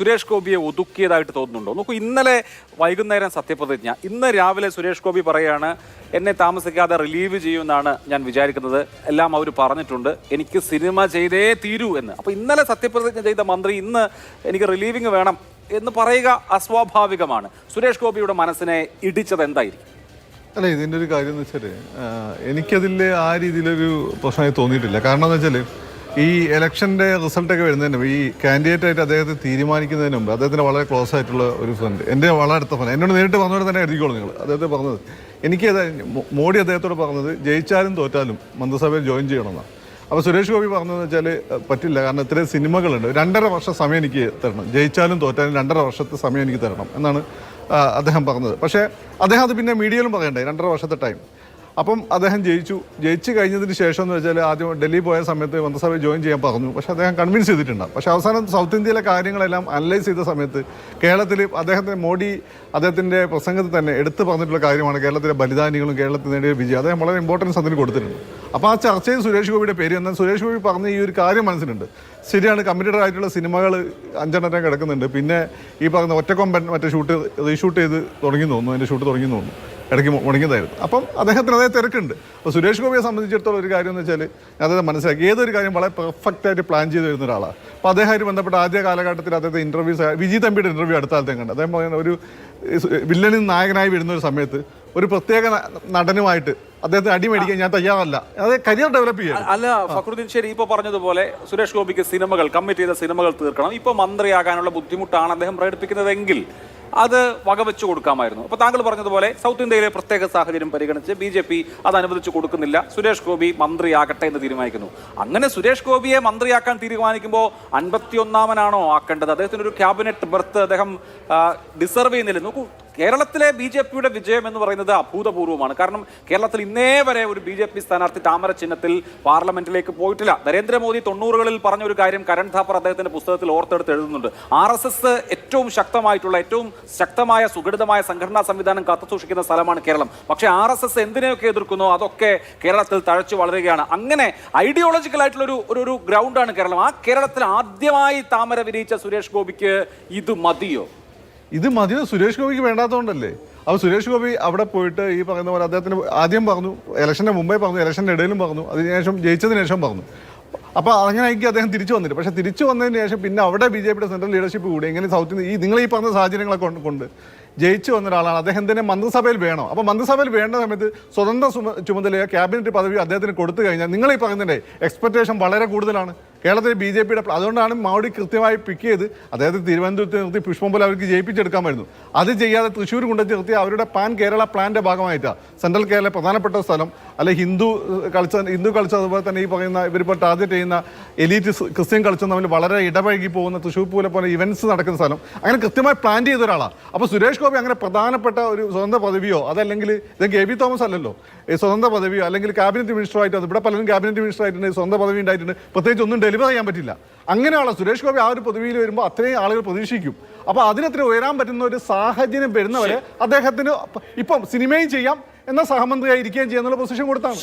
സുരേഷ് ഗോപിയെ ഒതുക്കിയതായിട്ട് തോന്നുന്നുണ്ടോ? നോക്കൂ ഇന്നലെ വൈകുന്നേരം സത്യപ്രതിജ്ഞ. ഇന്ന് രാവിലെ സുരേഷ് ഗോപി പറയാണ് എന്നെ താമസിക്കാതെ റിലീവ് ചെയ്യുമെന്നാണ് ഞാൻ വിചാരിക്കുന്നത്. എല്ലാം അവർ പറഞ്ഞിട്ടുണ്ട്. എനിക്ക് സിനിമ ചെയ്തേ തീരൂ എന്ന്. അപ്പോൾ ഇന്നലെ സത്യപ്രതിജ്ഞ ചെയ്ത മന്ത്രി ഇന്ന് എനിക്ക് റിലീവിങ് വേണം എന്ന് പറയുക അസ്വാഭാവികമാണ്. സുരേഷ് ഗോപിയുടെ മനസ്സിനെ ഇടിച്ചത് എന്തായിരിക്കും? അല്ല ഇതിന്റെ ഒരു കാര്യം എന്ന് വെച്ചാൽ എനിക്കതിൽ ആ രീതിയിലൊരു പ്രശ്നമായി തോന്നിയിട്ടില്ല. കാരണം എന്ന് വെച്ചാൽ ഈ ഇലക്ഷന്റെ റിസൾട്ടൊക്കെ വരുന്നതിന് ഈ കാൻഡിഡേറ്റ് ആയിട്ട് അദ്ദേഹത്തെ തീരുമാനിക്കുന്നതിന് മുമ്പ് അദ്ദേഹത്തിന് വളരെ ക്ലോസ് ആയിട്ടുള്ള ഒരു ഫ്രണ്ട് എന്റെ വളരെ അടുത്ത ഫ്രണ്ട് എന്നോട് നേരിട്ട് പറഞ്ഞവരെ തന്നെ എഴുതിക്കോളൂ നിങ്ങൾ അദ്ദേഹത്തെ പറഞ്ഞത്. എനിക്ക് മോഡി അദ്ദേഹത്തോട് പറഞ്ഞത് ജയിച്ചാലും തോറ്റാലും മന്ത്രിസഭയിൽ ജോയിൻ ചെയ്യണമെന്നാണ് അപ്പോൾ സുരേഷ് ഗോപി പറഞ്ഞതെന്ന് വെച്ചാൽ പറ്റില്ല കാരണം ഇത്രയും സിനിമകളുണ്ട്. രണ്ടര വർഷം സമയം എനിക്ക് തരണം. ജയിച്ചാലും തോറ്റാലും രണ്ടര വർഷത്തെ സമയം എനിക്ക് തരണം എന്നാണ് അദ്ദേഹം പറഞ്ഞത്. പക്ഷേ അദ്ദേഹം അത് പിന്നെ മീഡിയയിലും പറയണ്ടേ രണ്ടര വർഷത്തെ ടൈം. അപ്പം അദ്ദേഹം ജയിച്ചു. ജയിച്ചു കഴിഞ്ഞതിന് ശേഷം എന്ന് വെച്ചാൽ ആദ്യം ഡൽഹി പോയ സമയത്ത് മന്ത്രിസഭയിൽ ജോയിൻ ചെയ്യാൻ പറഞ്ഞു. പക്ഷേ അദ്ദേഹം കൺവിൻസ് ചെയ്തിട്ടുണ്ട്. പക്ഷേ അവസാനം സൗത്ത് ഇന്ത്യയിലെ കാര്യങ്ങളെല്ലാം അനലൈസ് ചെയ്ത സമയത്ത് കേരളത്തിൽ അദ്ദേഹത്തിന് മോഡി അദ്ദേഹത്തിന്റെ പ്രസംഗത്തിൽ തന്നെ എടുത്തു പറഞ്ഞിട്ടുള്ള കാര്യമാണ് കേരളത്തിലെ ബലിദാനികളും കേരളത്തിൽ നേടിയ വിജയം. അദ്ദേഹം വളരെ ഇമ്പോർട്ടൻസ് അതിന് കൊടുത്തിട്ടുണ്ട്. അപ്പോൾ ആ ചർച്ചയിൽ സുരേഷ് ഗോപിയുടെ പേര് എന്നാൽ സുരേഷ് ഗോപി പറഞ്ഞ ഈ ഒരു കാര്യം മനസ്സിലുണ്ട്. ശരിയാണ് കമ്മിറ്റഡ് ആയിട്ടുള്ള സിനിമകൾ അഞ്ചെണ്ണം കിടക്കുന്നുണ്ട്. പിന്നെ ഈ പറഞ്ഞ ഒറ്റക്കൊമ്പൻ മറ്റേ ഷൂട്ട് റീഷൂട്ട് ചെയ്ത് തുടങ്ങി തോന്നുന്നു അതിന്റെ ഷൂട്ട് തുടങ്ങി തോന്നുന്നു. ഇടയ്ക്ക് മുടങ്ങിയതായിരുന്നു. അപ്പം അദ്ദേഹത്തിന് അതേ തിരക്കുണ്ട്. അപ്പോൾ സുരേഷ് ഗോപിയെ സംബന്ധിച്ചിടത്തോളം ഒരു കാര്യം എന്ന് വെച്ചാൽ ഞാൻ അദ്ദേഹം മനസ്സിലാക്കി. ഏതൊരു കാര്യം വളരെ പെർഫെക്റ്റായിട്ട് പ്ലാൻ ചെയ്ത് വരുന്ന ഒരാളാണ്. അപ്പോൾ അദ്ദേഹമായിട്ട് ബന്ധപ്പെട്ട ആദ്യ കാലഘട്ടത്തിൽ അദ്ദേഹത്തെ ഇന്റർവ്യൂസ് വിജി തമ്പിയുടെ ഇന്റർവ്യൂ അടുത്ത കാലത്തെ കണ്ട്. അദ്ദേഹം പറയുന്ന ഒരു വില്ലനിൽ നായകനായി വരുന്ന ഒരു സമയത്ത് ഒരു പ്രത്യേക നടനുമായിട്ട് അദ്ദേഹത്തിന് അടിമേടിക്കാൻ ഞാൻ തയ്യാറല്ല. അത് കരിയർ ഡെവലപ്പ് ചെയ്യാം അല്ല ഫക്രുദ്ദീൻ ശരി ഇപ്പോൾ പറഞ്ഞതുപോലെ സുരേഷ് ഗോപിക്ക് സിനിമകൾ കമ്മിറ്റ് ചെയ്ത സിനിമകൾ തീർക്കണം. ഇപ്പോൾ മന്ത്രിയാകാനുള്ള ബുദ്ധിമുട്ടാണ് അദ്ദേഹം പ്രകടിപ്പിക്കുന്നതെങ്കിൽ. അത് വകവെച്ചു കൊടുക്കാമായിരുന്നു. അപ്പോൾ താങ്കൾ പറഞ്ഞതുപോലെ സൗത്ത് ഇന്ത്യയിലെ പ്രത്യേക സാഹചര്യം പരിഗണിച്ച് ബി ജെ പി അത് അനുവദിച്ചു കൊടുക്കുന്നില്ല. സുരേഷ് ഗോപി മന്ത്രിയാകട്ടെ എന്ന് തീരുമാനിക്കുന്നു. അങ്ങനെ സുരേഷ് ഗോപിയെ മന്ത്രിയാക്കാൻ തീരുമാനിക്കുമ്പോൾ അൻപത്തിയൊന്നാമനാണോ ആക്കേണ്ടത്? അദ്ദേഹത്തിന് ഒരു ക്യാബിനറ്റ് ബർത്ത് അദ്ദേഹം ഡിസർവ് ചെയ്യുന്നില്ല. നോക്കൂ കേരളത്തിലെ ബി ജെ പിയുടെ വിജയം എന്ന് പറയുന്നത് അഭൂതപൂർവമാണ് കാരണം കേരളത്തിൽ ഇന്നേ വരെ ഒരു ബി ജെ പി സ്ഥാനാർത്ഥി താമര ചിഹ്നത്തിൽ പാർലമെന്റിലേക്ക് പോയിട്ടില്ല. നരേന്ദ്രമോദി തൊണ്ണൂറുകളിൽ പറഞ്ഞ ഒരു കാര്യം കരൺ ധാപ്പർ അദ്ദേഹത്തിന്റെ പുസ്തകത്തിൽ ഓർത്തെടുത്ത് എഴുതുന്നുണ്ട്. ആർ എസ് എസ് ഏറ്റവും ശക്തമായിട്ടുള്ള ഏറ്റവും ശക്തമായ സുഘടിതമായ സംഘടനാ സംവിധാനം കാത്തുസൂക്ഷിക്കുന്ന സ്ഥലമാണ് കേരളം. പക്ഷേ ആർ എസ് എസ് എന്തിനെയൊക്കെ എതിർക്കുന്നോ? അതൊക്കെ കേരളത്തിൽ തഴച്ചു വളരുകയാണ്. അങ്ങനെ ഐഡിയോളജിക്കൽ ആയിട്ടുള്ള ഒരു ഒരു ഗ്രൗണ്ടാണ് കേരളം. ആ കേരളത്തിൽ ആദ്യമായി താമര വിരിയിച്ച സുരേഷ് ഗോപിക്ക് ഇത് മതിയോ? ഇത് മതിയോ സുരേഷ് ഗോപിക്ക് വേണ്ടാത്തതുകൊണ്ടല്ലേ അപ്പോൾ സുരേഷ് ഗോപി അവിടെ പോയിട്ട് ഈ പറയുന്ന പോലെ അദ്ദേഹത്തിന് ആദ്യം പറഞ്ഞു ഇലക്ഷന്റെ മുമ്പേ പറഞ്ഞു ഇലക്ഷന്റെ ഇടയിലും പറഞ്ഞു അതിനുശേഷം ജയിച്ചതിന് ശേഷം പറഞ്ഞു. അപ്പോൾ അങ്ങനെ ആയിരിക്കും അദ്ദേഹം തിരിച്ചു വന്നിട്ട്. പക്ഷേ തിരിച്ചു വന്നതിന് ശേഷം പിന്നെ അവിടെ ബി ജെ പിയുടെ സെൻട്രൽ ലീഡർഷിപ്പ് കൂടി എങ്ങനെ സൗത്ത് ഈ നിങ്ങൾ ഈ പറഞ്ഞ സാഹചര്യങ്ങളൊക്കെ കൊണ്ട് ജയിച്ചു വന്ന ഒരാളാണ്. അദ്ദേഹം തന്നെ മന്ത്രിസഭയിൽ വേണം. അപ്പോൾ മന്ത്രിസഭയിൽ വേണ്ട സമയത്ത് സ്വതന്ത്ര ചുമ- ചുമതലയോ ക്യാബിനറ്റ് പദവിയോ അദ്ദേഹത്തിന് കൊടുത്തു കഴിഞ്ഞാൽ നിങ്ങൾ ഈ പറയുന്നതിന്റെ എക്സ്പെക്ടേഷൻ വളരെ കൂടുതലാണ്. കേരളത്തിലെ ബി ജെ പിയുടെ അതുകൊണ്ടാണ് മൗഡി കൃത്യമായി പിക്ക് ചെയ്ത് അതായത് തിരുവനന്തപുരത്ത് നിർത്തി പുഷ്പം പോലെ അവർക്ക് ജയിപ്പിച്ചെടുക്കാമായിരുന്നു. അത് ചെയ്യാതെ തൃശ്ശൂർ കൊണ്ടു നിർത്തി അവരുടെ പാൻ കേരള പ്ലാന്റെ ഭാഗമായിട്ടാണ് സെൻട്രൽ കേരള പ്രധാനപ്പെട്ട സ്ഥലം. അല്ലെ ഹിന്ദു കൾച്ചർ ഹിന്ദു കൾച്ചർ അതുപോലെ തന്നെ ഈ പറയുന്ന ഇവരിപ്പോൾ ടാർഗറ്റ് ചെയ്യുന്ന എലീറ്റ് ക്രിസ്ത്യൻ കൾച്ചർ തമ്മിൽ വളരെ ഇടപഴകി പോകുന്ന തൃശ്ശൂർ പൂലെ പോലെ ഇവൻസ് നടക്കുന്ന സ്ഥലം. അങ്ങനെ കൃത്യമായി പ്ലാൻ ചെയ്ത ഒരാളാണ് അപ്പോൾ സുരേഷ് ഗോപി അങ്ങനെ പ്രധാനപ്പെട്ട ഒരു സ്വതന്ത്ര പദവിയോ അതല്ലെങ്കിൽ ഇത് കെ വി തോമസ് അല്ലല്ലോ. ഈ സ്വതന്ത്ര പദവിയോ അല്ലെങ്കിൽ ക്യാബിനറ്റ് മിനിസ്റ്റർ ആയിട്ട് ഇവിടെ പലരും ക്യാബിനറ്റ് മിനിസ്റ്റർ ആയിട്ടുണ്ട് സ്വന്തം പദവി ഉണ്ടായിട്ടുണ്ട്. പ്രത്യേകിച്ച് ഒന്നും ഡെലിവർ ചെയ്യാൻ പറ്റില്ല. അങ്ങനെയുള്ള സുരേഷ് ഗോപി ആ ഒരു പദവിയിൽ വരുമ്പോൾ അത്രയും ആളുകൾ പ്രതീക്ഷിക്കും. അപ്പോൾ അതിനത്ര ഉയരാൻ പറ്റുന്ന ഒരു സാഹചര്യം വരുന്നവരെ അദ്ദേഹത്തിന് ഇപ്പം സിനിമയും ചെയ്യാം എന്നാൽ സഹമന്ത്രിയായി ചെയ്യാന്നുള്ള പൊസിഷൻ കൊടുത്താണ്